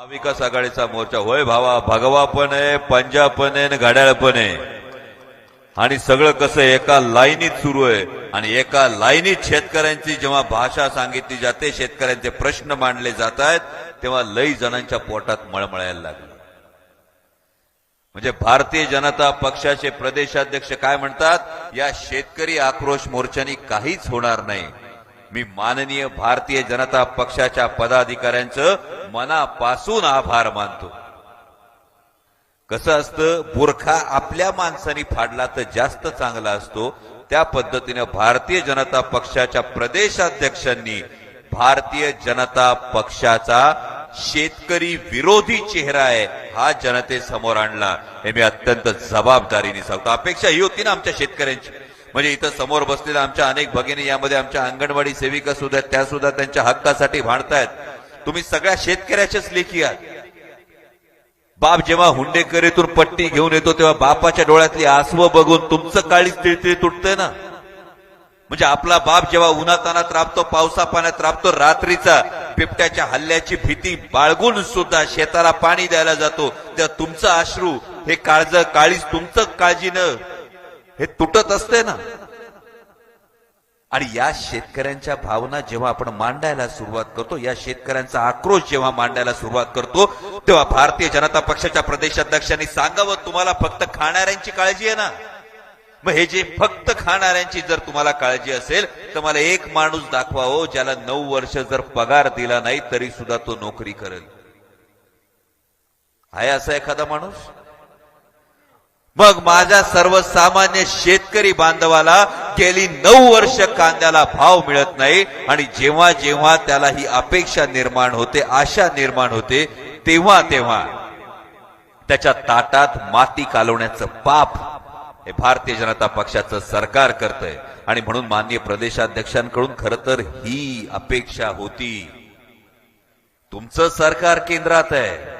महाविकास आघाडीचा मोर्चा. होय भावा भगवा पण आहे पंजाब पण आहे आणि घड्याळ पण आहे. आणि सगळं कसं एका लाईनीत सुरू आहे. आणि एका लाईनीत शेतकऱ्यांची जेव्हा भाषा सांगितली जाते शेतकऱ्यांचे प्रश्न मांडले जात आहेत तेव्हा लई जणांच्या पोटात मळमळायला लागले. म्हणजे भारतीय जनता पक्षाचे प्रदेशाध्यक्ष काय म्हणतात या शेतकरी आक्रोश मोर्चानी काहीच होणार नाही. मी माननीय भारतीय जनता पक्षाच्या पदाधिकाऱ्यांचं मनापासून आभार मानतो. कसं असतं बुरखा आपल्या माणसाने फाडला तर जास्त चांगला असतो. त्या पद्धतीनं भारतीय जनता पक्षाच्या प्रदेशाध्यक्षांनी भारतीय जनता पक्षाचा शेतकरी विरोधी चेहरा आहे हा जनतेसमोर आणला. हे मी अत्यंत जबाबदारीने सांगतो. अपेक्षा ही होती ना आमच्या शेतकऱ्यांची. म्हणजे इथं समोर बसलेल्या आमच्या अनेक भगिनी यामध्ये आमच्या अंगणवाडी सेविका सुद्धा त्या सुद्धा त्यांच्या हक्कासाठी भांडतायत. तुम्ही सगळ्या शेतकऱ्याच्याच लेखी आहात. बाप जेव्हा हुंडेकरीतून पट्टी घेऊन येतो तेव्हा बापाच्या डोळ्यातली आसवं बघून तुमचं काळीच तिळतिळ तुटतंय ना? म्हणजे आपला बाप जेव्हा उन्हातानात राबतो पावसा पाण्यात राबतो रात्रीचा बिबट्याच्या हल्ल्याची भीती बाळगून सुद्धा शेताला पाणी द्यायला जातो तेव्हा तुमचं अश्रू हे काळज काळीच तुमचं काळजीनं हे तुटत असते ना? आणि या शेतकऱ्यांच्या भावना जेव्हा आपण मांडायला सुरुवात करतो या शेतकऱ्यांचा आक्रोश जेव्हा मांडायला सुरुवात करतो तेव्हा भारतीय जनता पक्षाच्या प्रदेशाध्यक्षांनी सांगावं तुम्हाला फक्त खाणाऱ्यांची काळजी आहे ना? मग हे जे फक्त खाणाऱ्यांची जर तुम्हाला काळजी असेल तर मला एक माणूस दाखवावं हो, ज्याला नऊ वर्ष जर पगार दिला नाही तरी सुद्धा तो नोकरी करेल. आहे असा एखादा माणूस? मग माझ्या सर्वसामान्य शेतकरी बांधवाला गेली नऊ वर्ष कांद्याला भाव मिळत नाही आणि जेव्हा जेव्हा त्याला ही अपेक्षा निर्माण होते आशा निर्माण होते तेव्हा तेव्हा त्याच्या ताटात माती कालवण्याचं पाप हे भारतीय जनता पक्षाचं सरकार करतंय. आणि म्हणून माननीय प्रदेशाध्यक्षांकडून खर तर ही अपेक्षा होती. तुमचं सरकार केंद्रात आहे.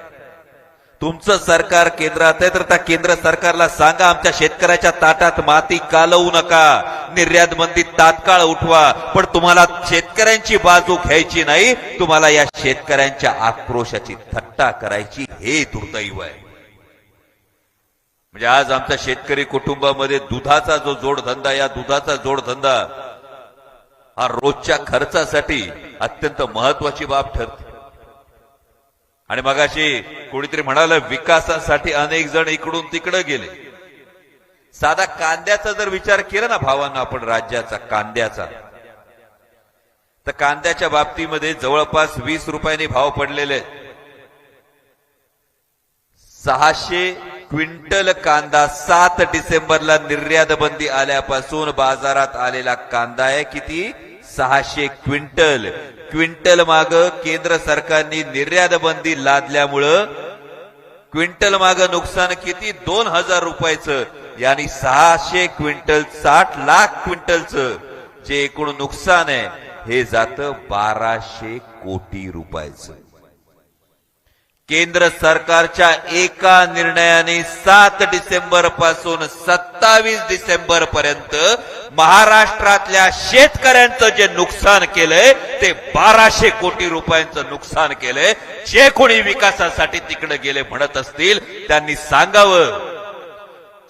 तुमचं सरकार केंद्रात आहे तर त्या केंद्र सरकारला सांगा आमच्या शेतकऱ्याच्या ताटात माती कालवू नका. निर्यात बंदी तात्काळ उठवा. पण तुम्हाला शेतकऱ्यांची बाजू घ्यायची नाही तुम्हाला या शेतकऱ्यांच्या आक्रोशाची थट्टा करायची हे दुर्दैव आहे. म्हणजे आज आमच्या शेतकरी कुटुंबामध्ये दुधाचा जो जोडधंदा या दुधाचा जोडधंदा हा रोजच्या खर्चासाठी अत्यंत महत्वाची बाब ठरते. आणि मगाशी कोणीतरी म्हणाल विकासासाठी अनेक जण इकडून तिकडे गेले. साधा कांद्याचा जर विचार केला ना भावांना आपण राज्याचा कांद्याचा. तर कांद्याच्या बाबतीमध्ये जवळपास वीस रुपयांनी भाव पडलेले सहाशे क्विंटल कांदा सात डिसेंबरला निर्यात बंदी आल्यापासून बाजारात आलेला कांदा आहे किती? सहाशे क्विंटल. क्विंटल माग केंद्र सरकारने निर्यात बंदी लादल्यामुळं क्विंटल माग नुकसान किती? दोन हजार रुपयाचं. यानी सहाशे क्विंटल साठ लाख क्विंटलचं जे एकूण नुकसान आहे हे जातं बाराशे कोटी रुपयाचं. केंद्र सरकारच्या एका निर्णयाने सात डिसेंबरपासून सत्तावीस डिसेंबर पर्यंत महाराष्ट्रातल्या शेतकऱ्यांचं जे नुकसान केलंय ते बाराशे कोटी रुपयांचं नुकसान केलंय. जे कोणी विकासासाठी तिकडे गेले म्हणत असतील त्यांनी सांगावं.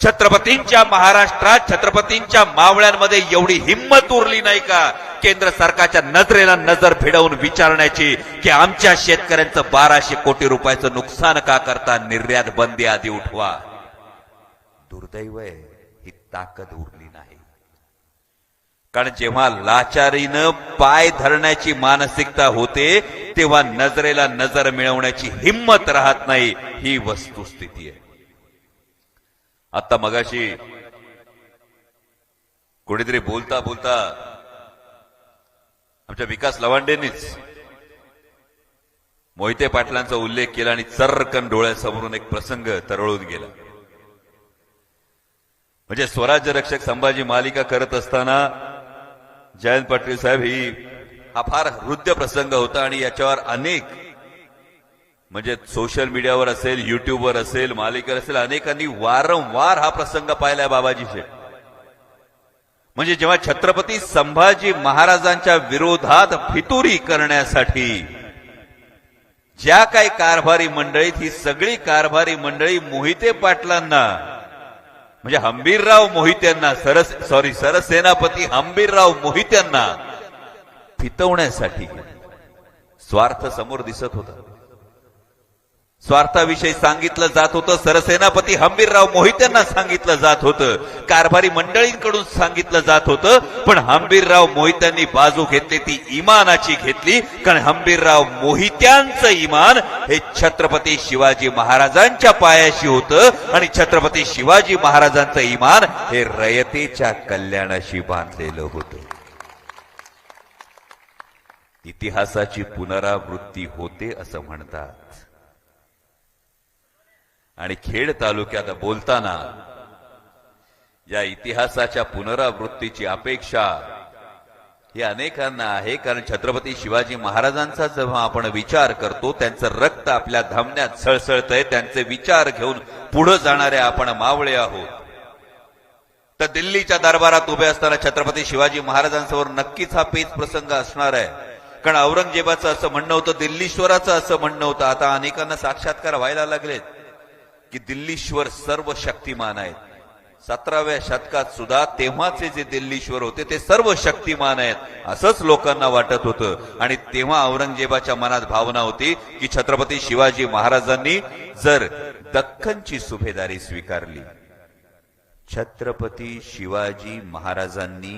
छत्रपतींच्या महाराष्ट्रात छत्रपतींच्या मावळ्यांमध्ये एवढी हिंमत उरली नाही का? केंद्र सरकारच्या नजरेला नजर भिडवून विचारण्याची की आमच्या शेतकऱ्यांचं बाराशे कोटी रुपयाचं नुकसान का करता? निर्यात बंदी आधी उठवा. दुर्दैव आहे ही ताकद उरली नाही. कारण जेव्हा लाचारीनं पाय धरण्याची मानसिकता होते तेव्हा नजरेला नजर मिळवण्याची हिंमत राहत नाही ही वस्तुस्थिती आहे. आता मगाशी कोणीतरी बोलता बोलता आमच्या विकास लवांडेंनीच मोहिते पाटलांचा उल्लेख केला आणि चर्रकन डोळ्यासमोरून एक प्रसंग तरळून गेला. म्हणजे स्वराज्य रक्षक संभाजी मालिका करत असताना जयंत पाटील साहेब ही हा फार हृदय प्रसंग होता आणि याच्यावर अनेक म्हणजे सोशल मीडियावर असेल युट्यूबवर असेल मालिकेवर असेल अनेकांनी वारंवार हा प्रसंग पाहिलाय बाबाजी म्हणजे जेव्हा छत्रपती संभाजी महाराजांच्या विरोधात फितुरी करण्यासाठी ज्या काही कारभारी मंडळीत ही सगळी कारभारी मंडळी मोहिते पाटलांना म्हणजे हंबीरराव मोहित्यांना सरस सॉरी सरसेनापती हंबीरराव मोहित्यांना फितवण्यासाठी स्वार्थ समोर दिसत होता. स्वार्थाविषयी सांगितलं जात होतं. सरसेनापती हंबीरराव मोहित्यांना सांगितलं जात होतं. कारभारी मंडळींकडून सांगितलं जात होतं. पण हंबीरराव मोहित्यांनी बाजू घेतली ती इमानाची घेतली. कारण हंबीरराव मोहित्यांचं इमान हे छत्रपती शिवाजी महाराजांच्या पायाशी होतं. आणि छत्रपती शिवाजी महाराजांचं इमान हे रयतेच्या कल्याणाशी बांधलेलं होतं. इतिहासाची पुनरावृत्ती होते असं म्हणतात. आणि खेड तालुक्यात बोलताना या इतिहासाच्या पुनरावृत्तीची अपेक्षा ही अनेकांना आहे. कारण छत्रपती शिवाजी महाराजांचा जेव्हा आपण विचार करतो त्यांचं रक्त आपल्या धमन्यात सळसळतंय. त्यांचे विचार घेऊन पुढे जाणारे आपण मावळे आहोत. तर दिल्लीच्या दरबारात उभे असताना छत्रपती शिवाजी महाराजांसमोर नक्कीच हा पेच प्रसंग असणार आहे. कारण औरंगजेबाचं असं म्हणणं होतं दिल्लीश्वराचं असं म्हणणं होतं. आता अनेकांना साक्षात्कार व्हायला लागलेत. की दिल्लीश्वर सर्व शक्तिमान आहेत. सतराव्या शतकात सुद्धा तेव्हाचे जे दिल्लीश्वर होते ते सर्व शक्तिमान आहेत असंच लोकांना वाटत होतं. आणि तेव्हा औरंगजेबाच्या मनात भावना होती की छत्रपती शिवाजी महाराजांनी जर दख्खनची सुभेदारी स्वीकारली छत्रपती शिवाजी महाराजांनी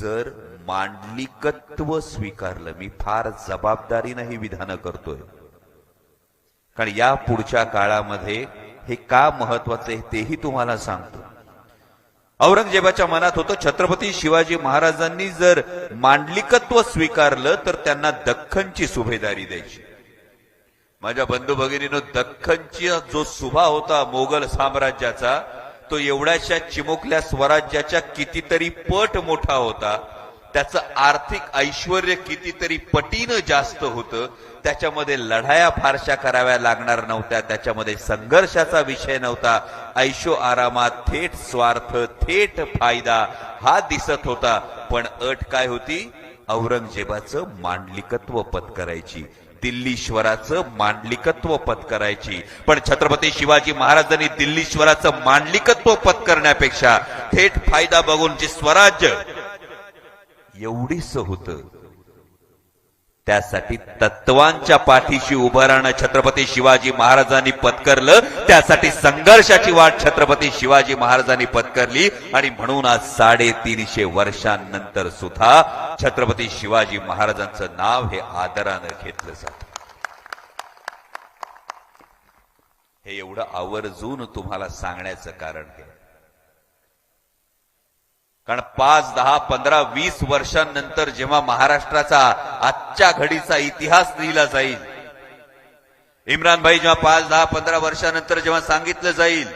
जर मांडलिकत्व स्वीकारलं मी फार जबाबदारीनं ही विधानं करतोय. कारण या पुढच्या काळामध्ये हे का महत्वाचं आहे तेही तुम्हाला सांगतो. औरंगजेबाच्या मनात होतं छत्रपती शिवाजी महाराजांनी जर मांडलिकत्व स्वीकारलं तर त्यांना दख्खनची सुभेदारी द्यायची. माझ्या बंधू भगिनीनं दख्खनची जो सुभा होता मोगल साम्राज्याचा तो एवढ्याशा चिमुकल्या स्वराज्याच्या कितीतरी पट मोठा होता. त्याचं आर्थिक ऐश्वर कितीतरी पटीनं जास्त होतं. त्याच्यामध्ये लढाया फारशा कराव्या लागणार नव्हत्या. त्याच्यामध्ये संघर्षाचा विषय नव्हता. ऐशो आरामात थेट स्वार्थ थेट फायदा हा दिसत होता. पण अट काय होती? औरंगजेबाचं मांडलिकत्व पत्करायची दिल्लीश्वराचं मांडलिकत्व पत्करायची पण छत्रपती शिवाजी महाराजांनी दिल्लीश्वराचं मांडलिकत्व पत्करण्यापेक्षा थेट फायदा बघून जे स्वराज्य एवढीच होतं त्यासाठी तत्वांच्या पाठीशी उभं राहणं छत्रपती शिवाजी महाराजांनी पत्करलं त्यासाठी संघर्षाची वाट छत्रपती शिवाजी महाराजांनी पत्करली आणि म्हणून आज साडेतीनशे वर्षांनंतर सुद्धा छत्रपती शिवाजी महाराजांचं नाव हे आदरानं घेतलं जात. हे एवढं आवर्जून तुम्हाला सांगण्याचं कारण हे. कारण पाच दहा पंधरा वीस वर्षांनंतर जेव्हा महाराष्ट्राचा आजच्या घडीचा इतिहास लिहिला जाईल इम्रान भाई जेव्हा पाच दहा पंधरा वर्षानंतर जेव्हा सांगितलं जाईल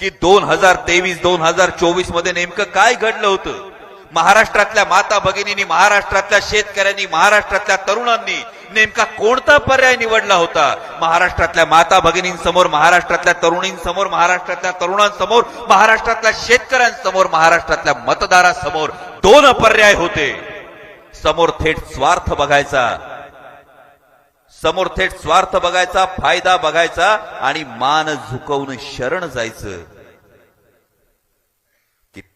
की दोन हजार तेवीस दोन हजार चोवीसमध्ये नेमकं काय घडलं होतं महाराष्ट्रातल्या माता भगिनींनी महाराष्ट्रातल्या शेतकऱ्यांनी महाराष्ट्रातल्या तरुणांनी नेमका कोणता पर्याय निवडला होता? महाराष्ट्रातल्या माता भगिनींसमोर महाराष्ट्रातल्या तरुणींसमोर महाराष्ट्रातल्या तरुणांसमोर महाराष्ट्रातल्या शेतकऱ्यांसमोर महाराष्ट्रातल्या मतदारासमोर दोन पर्याय होते. समोर थेट स्वार्थ बघायचा समोर थेट स्वार्थ बघायचा फायदा बघायचा आणि मान झुकवून शरण जायचं.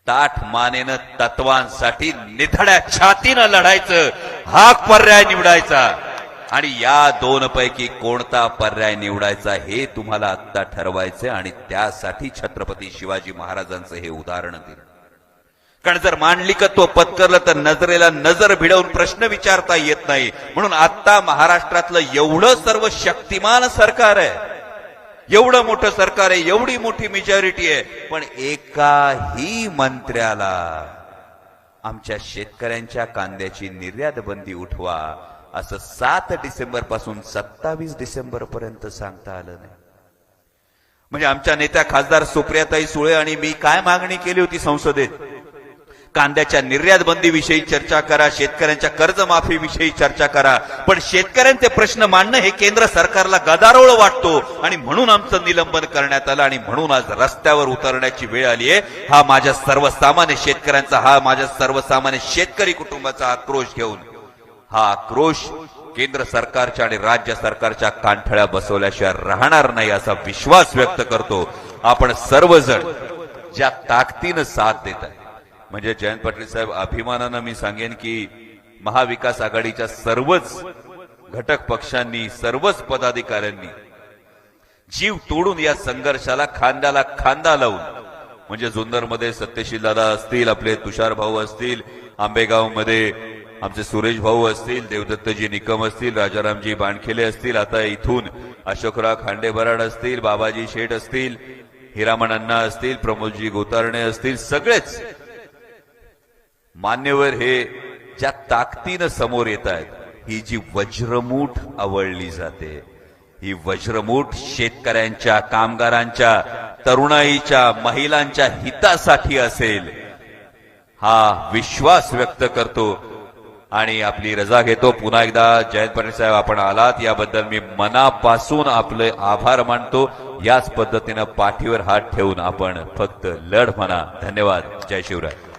ताठ मानेनं तत्वांसाठी निधड्या छातीनं लढायचं हा पर्याय निवडायचा. आणि या दोन पैकी कोणता पर्याय निवडायचा हे तुम्हाला आत्ता ठरवायचं आणि त्यासाठी छत्रपती शिवाजी महाराजांचं हे उदाहरण दिलं. कारण जर मांडलिकत्व पत्करलं तर नजरेला नजर भिडवून प्रश्न विचारता येत नाही. म्हणून आत्ता महाराष्ट्रातलं एवढं सर्व शक्तिमान सरकार आहे. एवढं मोठं सरकार आहे एवढी मोठी मेजॉरिटी आहे पण एकाही मंत्र्याला आमच्या शेतकऱ्यांच्या कांद्याची निर्यात बंदी उठवा असं सात डिसेंबरपासून सत्तावीस डिसेंबर पर्यंत सांगता आलं नाही. म्हणजे आमच्या नेत्या खासदार सुप्रियाताई सुळे आणि मी काय मागणी केली होती संसदेत? कांद्याच्या निर्यात बंदीविषयी चर्चा करा शेतकऱ्यांच्या कर्जमाफीविषयी चर्चा करा. पण शेतकऱ्यांचे प्रश्न मांडणं हे केंद्र सरकारला गदारोळ वाटतो आणि म्हणून आमचं निलंबन करण्यात आलं आणि म्हणून आज रस्त्यावर उतरण्याची वेळ आली आहे. हा माझ्या सर्वसामान्य शेतकऱ्यांचा हा माझ्या सर्वसामान्य शेतकरी कुटुंबाचा आक्रोश घेऊन. हा आक्रोश केंद्र सरकारच्या आणि राज्य सरकारच्या कांठळ्या बसवल्याशिवाय राहणार नाही असा विश्वास व्यक्त करतो. आपण सर्वजण ज्या ताकदीनं साथ देत आहे म्हणजे जयंत पाटील साहेब अभिमानानं मी सांगेन की महाविकास आघाडीच्या सर्वच घटक पक्षांनी सर्वच पदाधिकाऱ्यांनी जीव तोडून या संघर्षाला खांद्याला खांदा लावून म्हणजे जुन्नरमध्ये सत्यशील दादा असतील आपले तुषार भाऊ असतील आंबेगावमध्ये आमचे सुरेश भाऊ असतील देवदत्तजी निकम असतील राजारामजी बाणखेले असतील आता इथून अशोकराव खांडे बराड असतील बाबाजी शेठ असतील हिरामण अण्णा असतील प्रमोदजी गोतारणे असतील सगळेच मान्यवर हे ज्या ताकदीनं समोर येत आहेत ही जी वज्रमूठ आवळली जाते. ही वज्रमूठ शेतकऱ्यांच्या कामगारांच्या तरुणाईच्या महिलांच्या हितासाठी असेल हा विश्वास व्यक्त करतो. आणि आपली रजा घेतो. पुन्हा एकदा जयंत पाटील साहेब आपण आलात. याबद्दल मी मनापासून आपले आभार मानतो. याच पद्धतीनं पाठीवर हात ठेवून आपण फक्त लढ म्हणा. धन्यवाद. जय शिवराय.